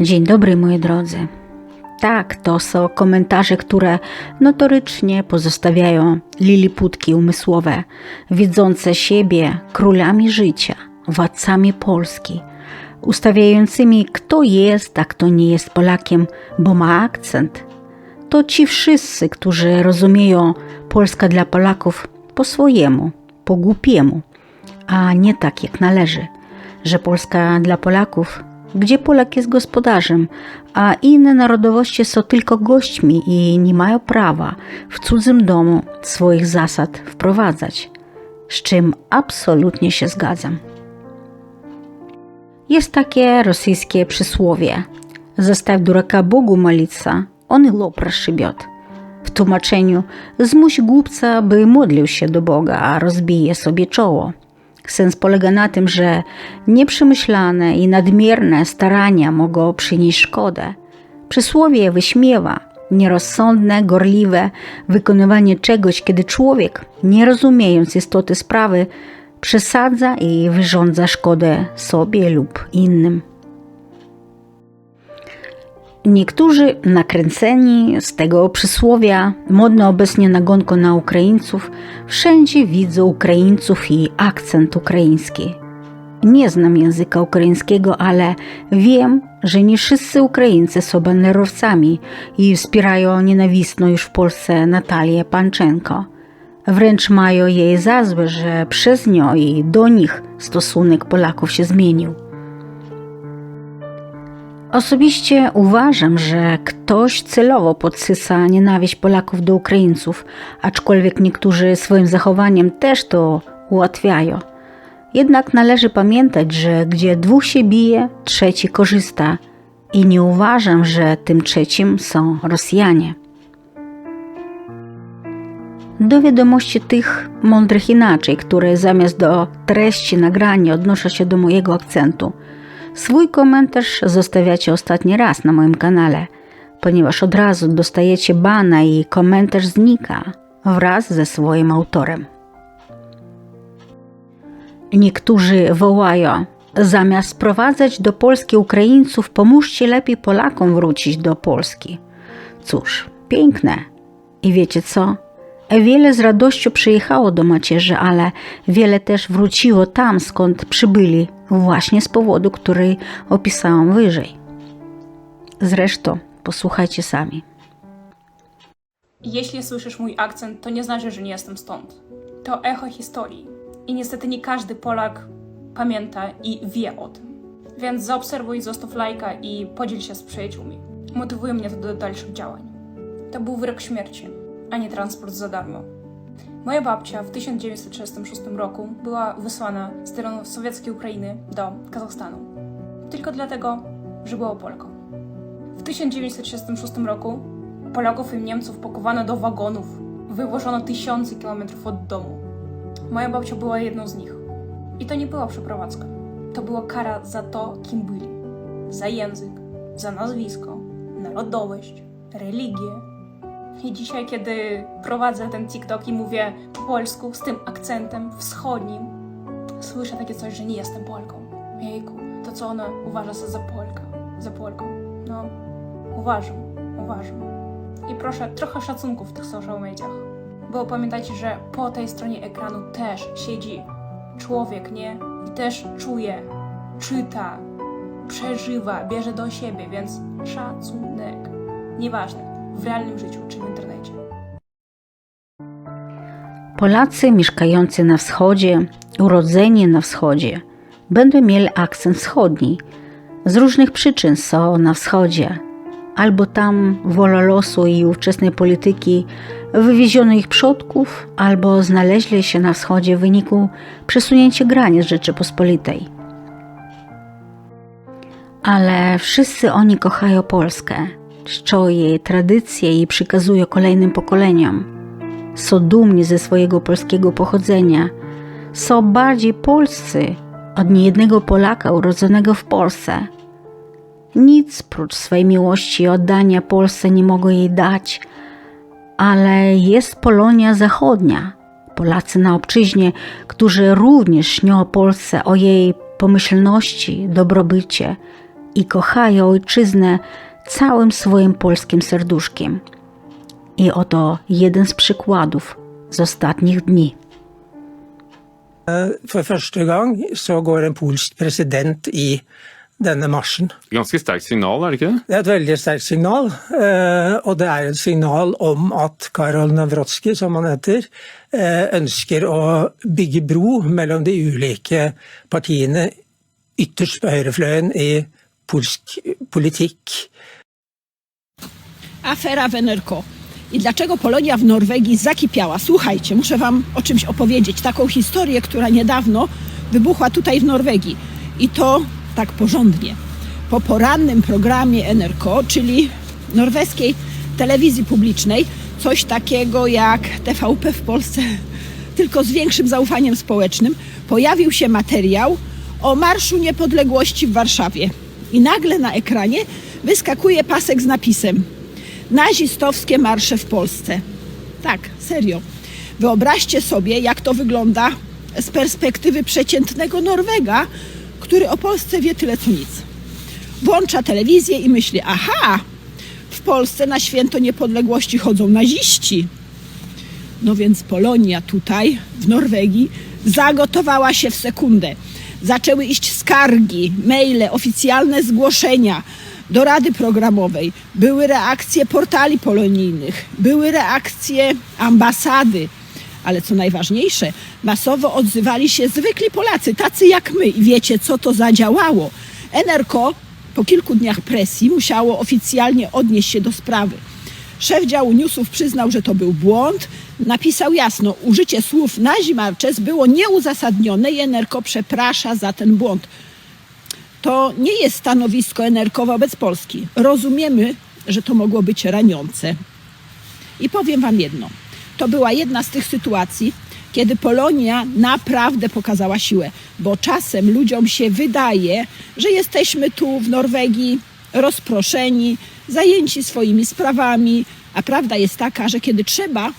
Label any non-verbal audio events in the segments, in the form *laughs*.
Dzień dobry, moi drodzy. Tak, to są komentarze, które notorycznie pozostawiają liliputki umysłowe, widzące siebie królami życia, władcami Polski, ustawiającymi, kto jest, a kto nie jest Polakiem, bo ma akcent. To ci wszyscy, którzy rozumieją Polska dla Polaków po swojemu, po głupiemu, a nie tak jak należy, że Polska dla Polaków gdzie Polak jest gospodarzem, a inne narodowości są tylko gośćmi i nie mają prawa w cudzym domu swoich zasad wprowadzać, z czym absolutnie się zgadzam. Jest takie rosyjskie przysłowie: Zostaw duraka Bogu malica, on lop rozszybiot. W tłumaczeniu: Zmuś głupca, by modlił się do Boga, a rozbije sobie czoło. Sens polega na tym, że nieprzemyślane i nadmierne starania mogą przynieść szkodę. Przysłowie wyśmiewa nierozsądne, gorliwe wykonywanie czegoś, kiedy człowiek, nie rozumiejąc istoty sprawy, przesadza i wyrządza szkodę sobie lub innym. Niektórzy nakręceni z tego przysłowia, modno obecnie nagonko na Ukraińców, wszędzie widzą Ukraińców i akcent ukraiński. Nie znam języka ukraińskiego, ale wiem, że nie wszyscy Ukraińcy są banderowcami i wspierają nienawistną już w Polsce Natalię Panczenko. Wręcz mają jej za złe, że przez nią i do nich stosunek Polaków się zmienił. Osobiście uważam, że ktoś celowo podsysa nienawiść Polaków do Ukraińców, aczkolwiek niektórzy swoim zachowaniem też to ułatwiają. Jednak należy pamiętać, że gdzie dwóch się bije, trzeci korzysta i nie uważam, że tym trzecim są Rosjanie. Do wiadomości tych mądrych inaczej, które zamiast do treści nagrania odnoszą się do mojego akcentu – Swój komentarz zostawiacie ostatni raz na moim kanale, ponieważ od razu dostajecie bana i komentarz znika wraz ze swoim autorem. Niektórzy wołają, zamiast sprowadzać do Polski Ukraińców, pomóżcie lepiej Polakom wrócić do Polski. Cóż, piękne. I wiecie co? Wiele z radością przyjechało do macierzy, ale wiele też wróciło tam, skąd przybyli, właśnie z powodu, który opisałam wyżej. Zresztą posłuchajcie sami. Jeśli słyszysz mój akcent, to nie znaczy, że nie jestem stąd. To echo historii. I niestety nie każdy Polak pamięta i wie o tym. Więc zaobserwuj, zostaw lajka i podziel się z przyjaciółmi. Motywuje mnie to do dalszych działań. To był wyrok śmierci, a nie transport za darmo. Moja babcia w 1936 roku była wysłana z terenów sowieckiej Ukrainy do Kazachstanu. Tylko dlatego, że była Polką. W 1936 roku Polaków i Niemców pakowano do wagonów, wywożono tysiące kilometrów od domu. Moja babcia była jedną z nich. I to nie była przeprowadzka. To była kara za to, kim byli. Za język, za nazwisko, narodowość, religię. I dzisiaj, kiedy prowadzę ten TikTok i mówię po polsku z tym akcentem wschodnim, słyszę takie coś, że nie jestem Polką. Jejku, to co ona uważa za Polka, za Polką. No, uważam, uważam. I proszę, trochę szacunku w tych social mediach. Bo pamiętajcie, że po tej stronie ekranu też siedzi człowiek, nie? I też czuje, czyta, przeżywa, bierze do siebie, więc szacunek. Nieważne, w realnym życiu czy w internecie. Polacy mieszkający na wschodzie, urodzeni na wschodzie, będą mieli akcent wschodni. Z różnych przyczyn są na wschodzie. Albo tam wola losu i ówczesnej polityki wywieziono ich przodków, albo znaleźli się na wschodzie w wyniku przesunięcia granic Rzeczypospolitej. Ale wszyscy oni kochają Polskę, czczą jej tradycje i przekazują kolejnym pokoleniom. Są dumni ze swojego polskiego pochodzenia. Są bardziej polscy od niejednego Polaka urodzonego w Polsce. Nic prócz swej miłości i oddania Polsce nie mogą jej dać, ale jest Polonia Zachodnia. Polacy na obczyźnie, którzy również śnią o Polsce, o jej pomyślności, dobrobycie i kochają ojczyznę całym swoim polskim serduszkiem. I oto jeden z przykładów z ostatnich dni. For første gang så går en polsk president i denne marsjen. Ganske sterkt signal, er det ikke det? Det er et veldig sterkt signal, eh, og det er et signal om at Karol Nawrotski, som han heter, eh, ønsker å bygge bro mellom de ulike partiene ytterst på høyrefløyen i polsk politikk. Afera w Enerko. I dlaczego Polonia w Norwegii zakipiała? Słuchajcie, muszę Wam o czymś opowiedzieć. Taką historię, która niedawno wybuchła tutaj w Norwegii. I to tak porządnie. Po porannym programie Enerko, czyli norweskiej telewizji publicznej, coś takiego jak TVP w Polsce, *laughs* tylko z większym zaufaniem społecznym, pojawił się materiał o Marszu Niepodległości w Warszawie. I nagle na ekranie wyskakuje pasek z napisem nazistowskie marsze w Polsce. Tak, serio. Wyobraźcie sobie, jak to wygląda z perspektywy przeciętnego Norwega, który o Polsce wie tyle co nic. Włącza telewizję i myśli: aha, w Polsce na święto niepodległości chodzą naziści. No więc Polonia tutaj, w Norwegii, zagotowała się w sekundę. Zaczęły iść skargi, maile, oficjalne zgłoszenia do Rady Programowej. Były reakcje portali polonijnych, były reakcje ambasady. Ale co najważniejsze, masowo odzywali się zwykli Polacy, tacy jak my. I wiecie, co to zadziałało? Enerko po kilku dniach presji musiało oficjalnie odnieść się do sprawy. Szef działu newsów przyznał, że to był błąd. Napisał jasno, użycie słów nazimarczes było nieuzasadnione i Enerko przeprasza za ten błąd. To nie jest stanowisko Enerko wobec Polski. Rozumiemy, że to mogło być raniące. I powiem Wam jedno. To była jedna z tych sytuacji, kiedy Polonia naprawdę pokazała siłę, bo czasem ludziom się wydaje, że jesteśmy tu w Norwegii rozproszeni, zajęci swoimi sprawami, a prawda jest taka, że kiedy trzeba,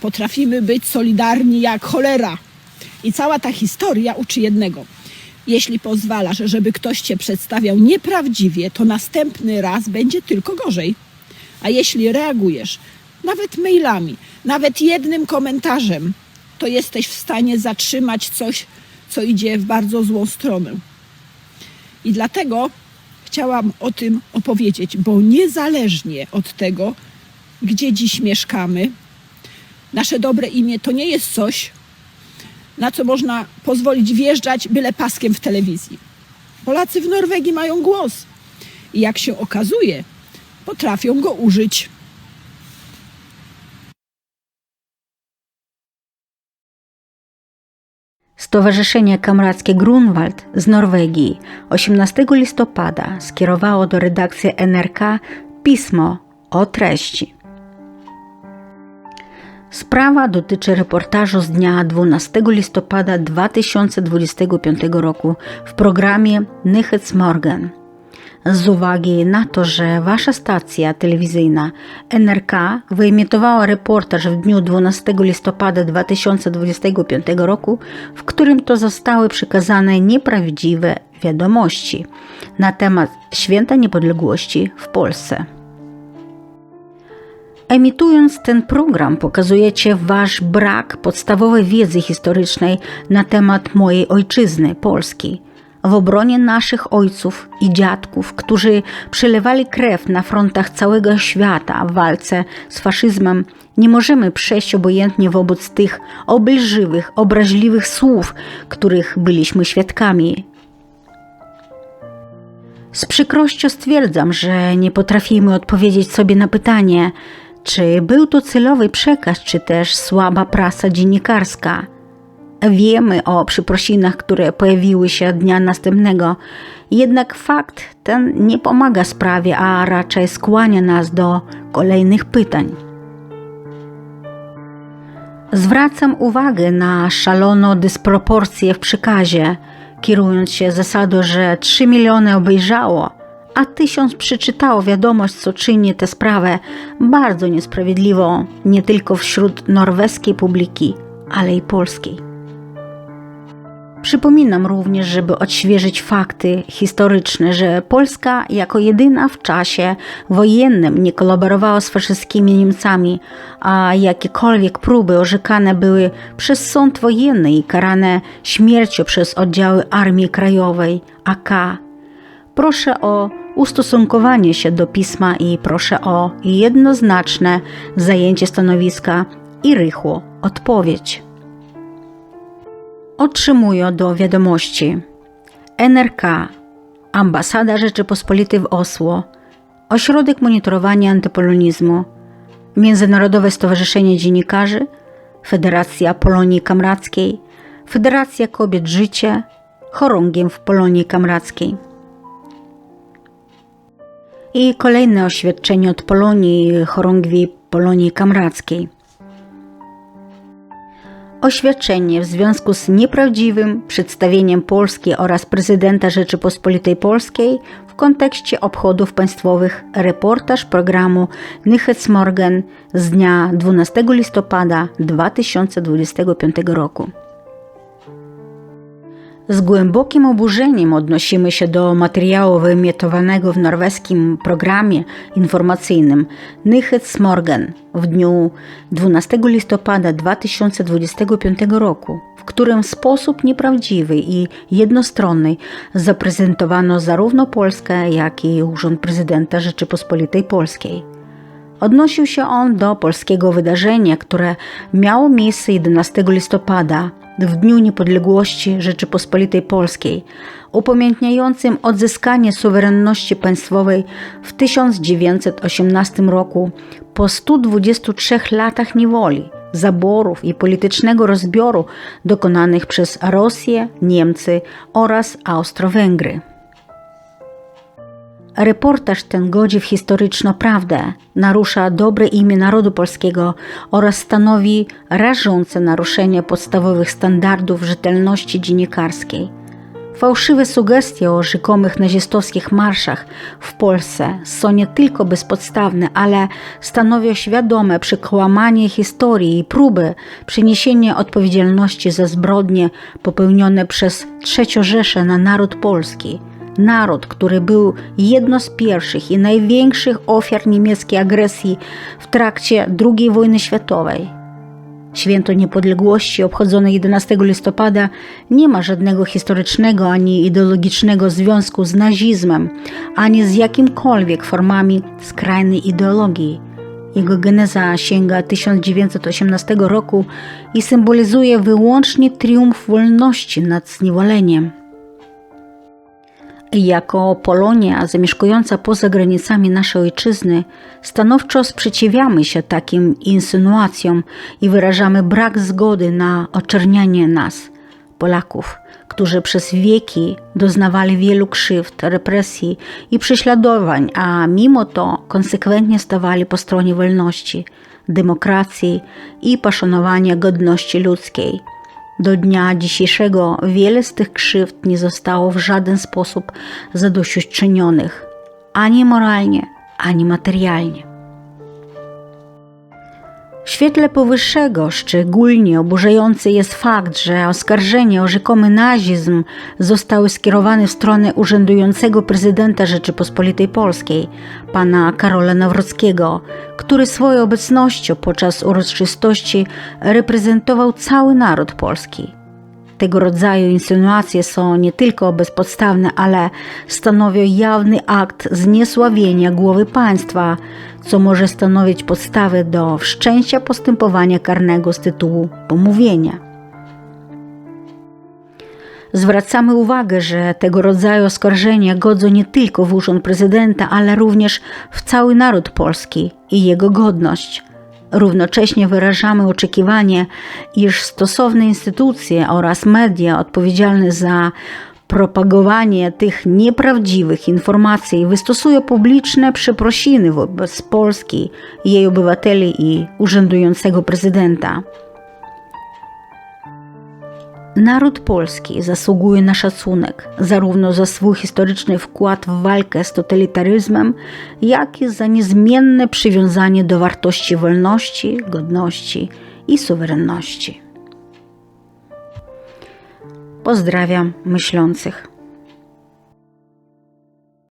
potrafimy być solidarni jak cholera. I cała ta historia uczy jednego. Jeśli pozwalasz, żeby ktoś cię przedstawiał nieprawdziwie, to następny raz będzie tylko gorzej. A jeśli reagujesz, nawet mailami, nawet jednym komentarzem, to jesteś w stanie zatrzymać coś, co idzie w bardzo złą stronę. I dlatego chciałam o tym opowiedzieć, bo niezależnie od tego, gdzie dziś mieszkamy, nasze dobre imię to nie jest coś, na co można pozwolić wjeżdżać byle paskiem w telewizji. Polacy w Norwegii mają głos i jak się okazuje, potrafią go użyć. Stowarzyszenie Kamrackie Grunwald z Norwegii 18 listopada skierowało do redakcji NRK pismo o treści. Sprawa dotyczy reportażu z dnia 12 listopada 2025 roku w programie Nyhetsmorgen. Z uwagi na to, że wasza stacja telewizyjna NRK wyemitowała reportaż w dniu 12 listopada 2025 roku, w którym to zostały przekazane nieprawdziwe wiadomości na temat Święta Niepodległości w Polsce. Emitując ten program, pokazujecie wasz brak podstawowej wiedzy historycznej na temat mojej ojczyzny, Polski. W obronie naszych ojców i dziadków, którzy przelewali krew na frontach całego świata w walce z faszyzmem, nie możemy przejść obojętnie wobec tych obelżywych, obraźliwych słów, których byliśmy świadkami z przykrością stwierdzam, że nie potrafimy odpowiedzieć sobie na pytanie, czy był to celowy przekaz, czy też słaba prasa dziennikarska. Wiemy o przeprosinach, które pojawiły się dnia następnego, jednak fakt ten nie pomaga sprawie, a raczej skłania nas do kolejnych pytań. Zwracam uwagę na szaloną dysproporcję w przekazie, kierując się zasadą, że 3 miliony obejrzało, a tysiąc przeczytało wiadomość, co czyni tę sprawę bardzo niesprawiedliwą nie tylko wśród norweskiej publiki, ale i polskiej. Przypominam również, żeby odświeżyć fakty historyczne, że Polska jako jedyna w czasie wojennym nie kolaborowała z faszystyckimi Niemcami, a jakiekolwiek próby orzekane były przez sąd wojenny i karane śmiercią przez oddziały Armii Krajowej AK. Proszę o ustosunkowanie się do pisma i proszę o jednoznaczne zajęcie stanowiska i rychło odpowiedź otrzymują do wiadomości NRK, Ambasada Rzeczypospolitej w Oslo, Ośrodek Monitorowania Antypolonizmu, Międzynarodowe Stowarzyszenie Dziennikarzy, Federacja Polonii Kamrackiej, Federacja Kobiet Życie, Chorągiem w Polonii Kamrackiej. I kolejne oświadczenie od Polonii Chorągwi Polonii Kamrackiej oświadczenie w związku z nieprawdziwym przedstawieniem Polski oraz prezydenta Rzeczypospolitej Polskiej w kontekście obchodów państwowych reportaż programu Nyhetsmorgen z dnia 12 listopada 2025 roku. Z głębokim oburzeniem odnosimy się do materiału wyemitowanego w norweskim programie informacyjnym Nyhetsmorgen w dniu 12 listopada 2025 roku, w którym w sposób nieprawdziwy i jednostronny zaprezentowano zarówno Polskę, jak i Urząd Prezydenta Rzeczypospolitej Polskiej. Odnosił się on do polskiego wydarzenia, które miało miejsce 11 listopada w Dniu Niepodległości Rzeczypospolitej Polskiej, upamiętniającym odzyskanie suwerenności państwowej w 1918 roku po 123 latach niewoli, zaborów i politycznego rozbioru dokonanych przez Rosję, Niemcy oraz Austro-Węgry. Reportaż ten godzi w historyczną prawdę, narusza dobre imię narodu polskiego oraz stanowi rażące naruszenie podstawowych standardów rzetelności dziennikarskiej. Fałszywe sugestie o rzekomych nazistowskich marszach w Polsce są nie tylko bezpodstawne, ale stanowią świadome przekłamanie historii i próby przeniesienia odpowiedzialności za zbrodnie popełnione przez III Rzeszę na naród polski – naród, który był jedną z pierwszych i największych ofiar niemieckiej agresji w trakcie II wojny światowej. Święto Niepodległości obchodzone 11 listopada nie ma żadnego historycznego ani ideologicznego związku z nazizmem, ani z jakimkolwiek formami skrajnej ideologii. Jego geneza sięga 1918 roku i symbolizuje wyłącznie triumf wolności nad zniewoleniem. Jako Polonia zamieszkująca poza granicami naszej ojczyzny, stanowczo sprzeciwiamy się takim insynuacjom i wyrażamy brak zgody na oczernianie nas, Polaków, którzy przez wieki doznawali wielu krzywd, represji i prześladowań, a mimo to konsekwentnie stawali po stronie wolności, demokracji i poszanowania godności ludzkiej – do dnia dzisiejszego wiele z tych krzywd nie zostało w żaden sposób zadośćuczynionych, ani moralnie, ani materialnie. W świetle powyższego szczególnie oburzający jest fakt, że oskarżenia o rzekomy nazizm zostały skierowane w stronę urzędującego prezydenta Rzeczypospolitej Polskiej, pana Karola Nawrockiego, który swoją obecnością podczas uroczystości reprezentował cały naród polski. Tego rodzaju insynuacje są nie tylko bezpodstawne, ale stanowią jawny akt zniesławienia głowy państwa, co może stanowić podstawę do wszczęcia postępowania karnego z tytułu pomówienia. Zwracamy uwagę, że tego rodzaju oskarżenia godzą nie tylko w urząd prezydenta, ale również w cały naród polski i jego godność – Równocześnie wyrażamy oczekiwanie, iż stosowne instytucje oraz media odpowiedzialne za propagowanie tych nieprawdziwych informacji wystosują publiczne przeprosiny wobec Polski, jej obywateli i urzędującego prezydenta. Naród polski zasługuje na szacunek zarówno za swój historyczny wkład w walkę z totalitaryzmem, jak i za niezmienne przywiązanie do wartości wolności, godności i suwerenności. Pozdrawiam myślących.